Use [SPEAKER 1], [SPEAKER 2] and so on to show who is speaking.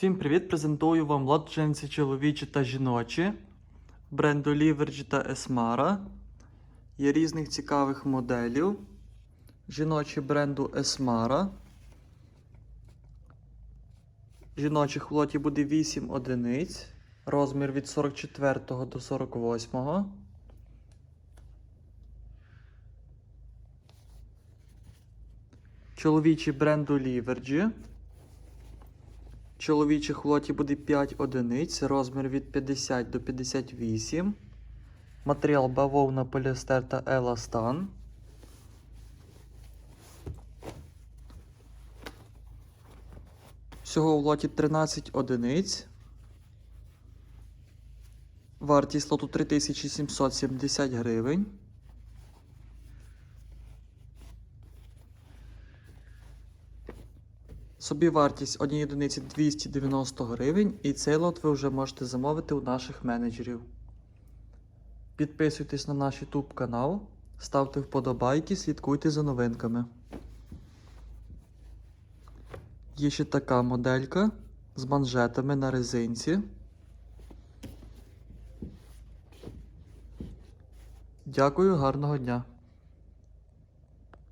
[SPEAKER 1] Всім привіт! Презентую вам джинси чоловічі та жіночі бренду Livergy та Esmara. Є різних цікавих моделів. Жіночі бренду Esmara. Жіночих в лоті буде 8 одиниць. Розмір від 44 до 48. Чоловічі бренду Livergy. Чоловічих в лоті буде 5 одиниць, розмір від 50 до 58. Матеріал бавовна, поліестер та еластан. Всього в лоті 13 одиниць. Вартість лоту 3770 гривень. Собівартість однієї одиниці 290 гривень, і цей лот ви вже можете замовити у наших менеджерів. Підписуйтесь на наш YouTube канал, ставте вподобайки, слідкуйте за новинками. Є ще така моделька з манжетами на резинці. Дякую, гарного дня!